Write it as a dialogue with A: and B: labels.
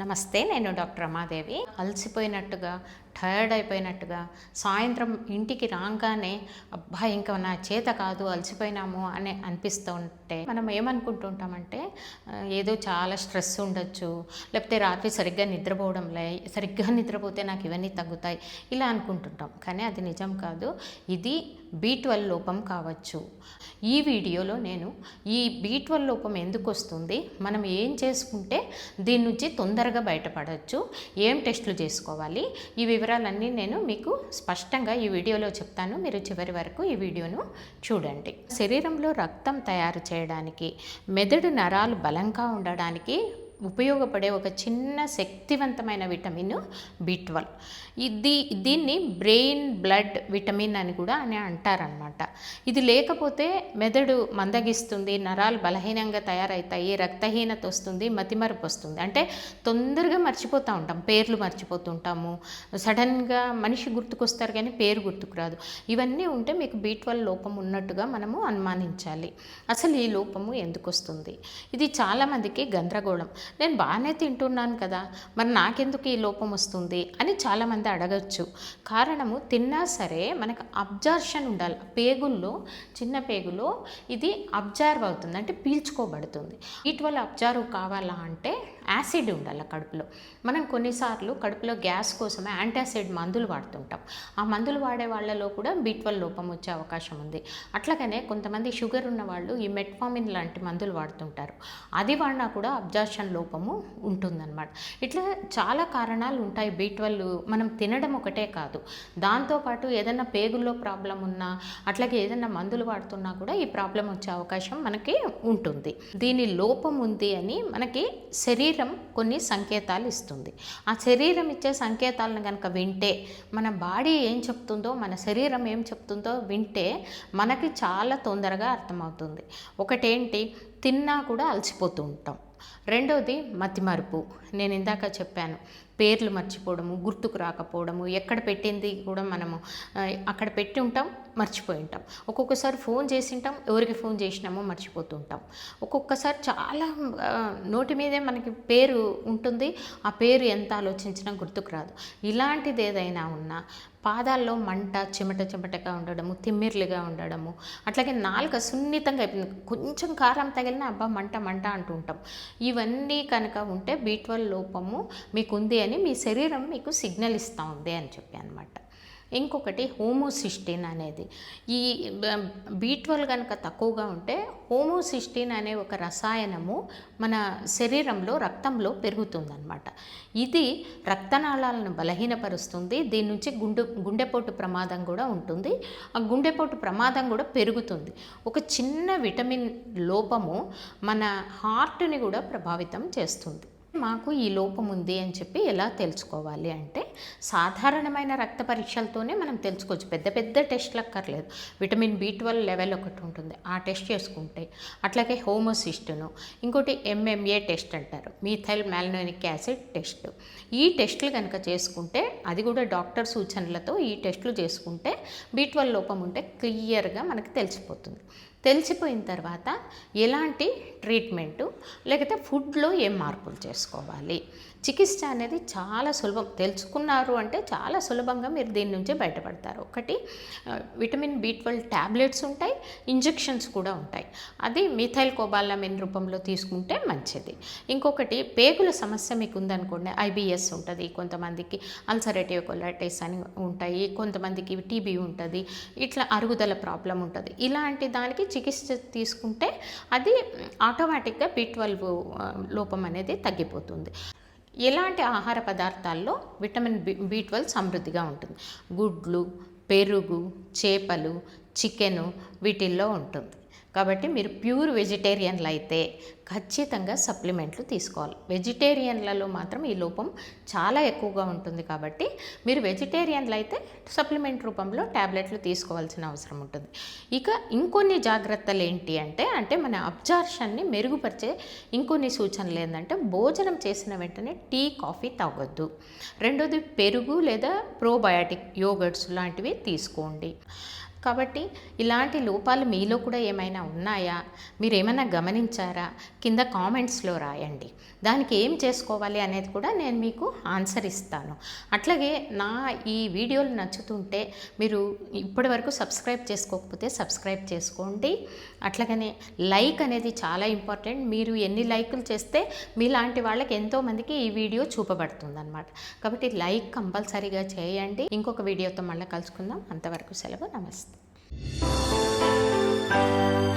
A: నమస్తే నేను డాక్టర్ రమాదేవి. అలసిపోయినట్టుగా టయర్డ్ అయిపోయినట్టుగా సాయంత్రం ఇంటికి రాగానే అబ్బా ఇంకా నా చేత కాదు అలసిపోయినాము అని అనిపిస్తూ ఉంటే మనం ఏమనుకుంటుంటామంటే ఏదో చాలా స్ట్రెస్ ఉండొచ్చు లేకపోతే రాత్రి సరిగ్గా నిద్రపోవడం లే సరిగ్గా నిద్రపోతే నాకు ఇవన్నీ తగ్గుతాయి ఇలా అనుకుంటుంటాం. కానీ అది నిజం కాదు. ఇది బీ ట్వెల్వ్ లోపం కావచ్చు. ఈ వీడియోలో నేను ఈ బీ ట్వెల్వ్ లోపం ఎందుకు వస్తుంది? మనం ఏం చేసుకుంటే దీని నుంచి తొందరగా బయటపడవచ్చు ఏం టెస్టులు చేసుకోవాలి? ఇవి వివరాలన్నీ నేను మీకు స్పష్టంగా ఈ వీడియోలో చెప్తాను. మీరు చివరి వరకు ఈ వీడియోను చూడండి. శరీరంలో రక్తం తయారు చేయడానికి మెదడు నరాలు బలంగా ఉండడానికి ఉపయోగపడే ఒక చిన్న శక్తివంతమైన విటమిన్ బి ట్వెల్వ్. ఇది దీన్ని బ్రెయిన్ బ్లడ్ విటమిన్ అని కూడా అని అంటారనమాట ఇది లేకపోతే మెదడు మందగిస్తుంది నరాలు బలహీనంగా తయారవుతాయి రక్తహీనత వస్తుంది మతిమరుపు వస్తుంది. అంటే తొందరగా మర్చిపోతూ ఉంటాం పేర్లు మర్చిపోతుంటాము సడన్గా మనిషి గుర్తుకొస్తారు కానీ పేరు గుర్తుకు రాదు. ఇవన్నీ ఉంటే మీకు బి ట్వెల్వ్ లోపం ఉన్నట్టుగా మనము అనుమానించాలి. అసలు ఈ లోపము ఎందుకు వస్తుంది? ఇది చాలామందికి గందరగోళం. నేను బాగానే తింటున్నాను కదా మరి నాకెందుకు ఈ లోపం వస్తుంది అని చాలామంది అడగచ్చు. కారణము తిన్నా సరే మనకు అబ్జర్షన్ ఉండాలి. పేగుల్లో చిన్న పేగులో ఇది అబ్జర్వ్ అవుతుంది అంటే పీల్చుకోబడుతుంది. ఇటీవల అబ్జర్వ్ కావాలా అంటే యాసిడ్ ఉండాలి కడుపులో. మనం కొన్నిసార్లు కడుపులో గ్యాస్ కోసం యాంటాసిడ్ మందులు వాడుతుంటాం. ఆ మందులు వాడే వాళ్ళలో కూడా బీట్వల్ లోపం వచ్చే అవకాశం ఉంది. అట్లాగనే కొంతమంది షుగర్ ఉన్న వాళ్ళు ఈ మెట్ఫామిన్ లాంటి మందులు వాడుతుంటారు. అది వాడినా కూడా అబ్జార్షన్ లోపము ఉంటుందన్నమాట. ఇట్లా చాలా కారణాలు ఉంటాయి బీట్వల్ మనం తినడం ఒకటే కాదు. దాంతోపాటు ఏదైనా పేగుల్లో ప్రాబ్లం ఉన్నా అట్లాగే ఏదైనా మందులు వాడుతున్నా కూడా ఈ ప్రాబ్లం వచ్చే అవకాశం మనకి ఉంటుంది. దీని లోపం ఉంది అని మనకి శరీర కొన్ని సంకేతాలు ఇస్తుంది. ఆ శరీరం ఇచ్చే సంకేతాలను కనుక వింటే మన బాడీ ఏం చెప్తుందో మన శరీరం ఏం చెప్తుందో వింటే మనకి చాలా తొందరగా అర్థమవుతుంది. ఒకటేంటి? తిన్నా కూడా అలసిపోతూ ఉంటాం. రెండవది మతిమరుపు. నేను ఇందాక చెప్పాను పేర్లు మర్చిపోవడము గుర్తుకు రాకపోవడము ఎక్కడ పెట్టింది కూడా మనము అక్కడ పెట్టి ఉంటాం మర్చిపోయి ఉంటాం. ఒక్కొక్కసారి ఫోన్ చేసి ఉంటాం ఎవరికి ఫోన్ చేసినామో మర్చిపోతూ ఉంటాం. ఒక్కొక్కసారి చాలా నోటి మీదే మనకి పేరు ఉంటుంది ఆ పేరు ఎంత ఆలోచించినా గుర్తుకు రాదు. ఇలాంటిది ఏదైనా ఉన్నా పాదాల్లో మంట చెమట చెమటగా ఉండడము తిమ్మిర్లుగా ఉండడము. అట్లాగే నాలుక సున్నితంగా అయిపోయింది. కొంచెం కారం తగిలినా అబ్బా మంట మంట అంటూ ఉంటాం. ఇవన్నీ కనుక ఉంటే బీ లోపము మీకు ఉంది అని మీ శరీరం మీకు సిగ్నల్ ఇస్తూ ఉంది అని చెప్పి అనమాట ఇంకొకటి హోమోసిస్టిన్ అనేది. ఈ బీ ట్వెల్వ్ కనుక తక్కువగా ఉంటే హోమోసిస్టిన్ అనే ఒక రసాయనము మన శరీరంలో రక్తంలో పెరుగుతుందన్నమాట. ఇది రక్తనాళాలను బలహీనపరుస్తుంది. దీని నుంచి గుండె గుండెపోటు ప్రమాదం కూడా ఉంటుంది. ఆ గుండెపోటు ప్రమాదం కూడా పెరుగుతుంది. ఒక చిన్న విటమిన్ లోపము మన హార్ట్ని కూడా ప్రభావితం చేస్తుంది. మాకు ఈ లోపం ఉంది అని చెప్పి ఎలా తెలుసుకోవాలి అంటే సాధారణమైన రక్త పరీక్షలతోనే మనం తెలుసుకోవచ్చు. పెద్ద పెద్ద టెస్ట్లు అక్కర్లేదు. విటమిన్ బి ట్వెల్వ్ లెవెల్ ఒకటి ఉంటుంది. ఆ టెస్ట్ చేసుకుంటే అట్లాగే హోమోసిస్టును ఇంకోటి ఎంఎంఏ టెస్ట్ అంటారు. Methyl malonic acid test. ఈ టెస్టులు కనుక చేసుకుంటే అది కూడా డాక్టర్ సూచనలతో ఈ టెస్టులు చేసుకుంటే బి ట్వెల్వ్ లోపం ఉంటే క్లియర్గా మనకి తెలిసిపోతుంది. తెలిసిపోయిన తర్వాత ఎలాంటి ట్రీట్మెంటు లేకపోతే ఫుడ్లో ఏం మార్పులు చేసుకోవాలి? చికిత్స అనేది చాలా సులభం. తెలుసుకున్నారు అంటే చాలా సులభంగా మీరు దీని నుంచి బయటపడతారు. ఒకటి విటమిన్ బి ట్వెల్వ్ ట్యాబ్లెట్స్ ఉంటాయి ఇంజెక్షన్స్ కూడా ఉంటాయి. అది మిథైల్ కోబాలమిన్ రూపంలో తీసుకుంటే మంచిది. ఇంకొకటి పేగుల సమస్య మీకు ఉందనుకోండి ఐబిఎస్ ఉంటుంది కొంతమందికి అల్సరేటివ్ కొలటైస్ అని ఉంటాయి కొంతమందికి టీబీ ఉంటుంది ఇట్లా అరుగుదల ప్రాబ్లం ఉంటుంది. ఇలాంటి దానికి చికిత్స తీసుకుంటే అది ఆటోమేటిక్గా బి ట్వెల్వ్ లోపం అనేది తగ్గిపోతుంది. ఎలాంటి ఆహార పదార్థాల్లో విటమిన్ బి బి ట్వెల్వ్ సమృద్ధిగా ఉంటుంది. గుడ్లు పెరుగు చేపలు చికెను వీటిల్లో ఉంటుంది. కాబట్టి మీరు ప్యూర్ వెజిటేరియన్లు అయితే ఖచ్చితంగా సప్లిమెంట్లు తీసుకోవాలి. వెజిటేరియన్లలో మాత్రం ఈ లోపం చాలా ఎక్కువగా ఉంటుంది కాబట్టి మీరు వెజిటేరియన్లు అయితే సప్లిమెంట్ రూపంలో ట్యాబ్లెట్లు తీసుకోవాల్సిన అవసరం ఉంటుంది. ఇక ఇంకొన్ని జాగ్రత్తలు ఏంటి అంటే అంటే మన అబ్జార్షన్ని మెరుగుపరిచే ఇంకొన్ని సూచనలు ఏంటంటే భోజనం చేసిన వెంటనే టీ కాఫీ తాగొద్దు. రెండోది పెరుగు లేదా ప్రోబయాటిక్ యోగర్ట్స్ లాంటివి తీసుకోండి. కాబట్టి ఇలాంటి లోపాలు మీలో కూడా ఏమైనా ఉన్నాయా? మీరు ఏమైనా గమనించారా? కింద కామెంట్స్లో రాయండి. దానికి ఏం చేసుకోవాలి అనేది కూడా నేను మీకు ఆన్సర్ ఇస్తాను. అట్లాగే నా ఈ వీడియోలు నచ్చుతుంటే మీరు ఇప్పటి వరకు సబ్స్క్రైబ్ చేసుకోకపోతే సబ్స్క్రైబ్ చేసుకోండి. అట్లాగనే లైక్ అనేది చాలా ఇంపార్టెంట్. మీరు ఎన్ని లైకులు చేస్తే మీలాంటి వాళ్ళకి ఎంతోమందికి ఈ వీడియో చూపబడుతుంది అనమాట కాబట్టి లైక్ కంపల్సరీగా చేయండి. ఇంకొక వీడియోతో మళ్ళీ కలుసుకుందాం. అంతవరకు సెలవు. నమస్తే. Thank you.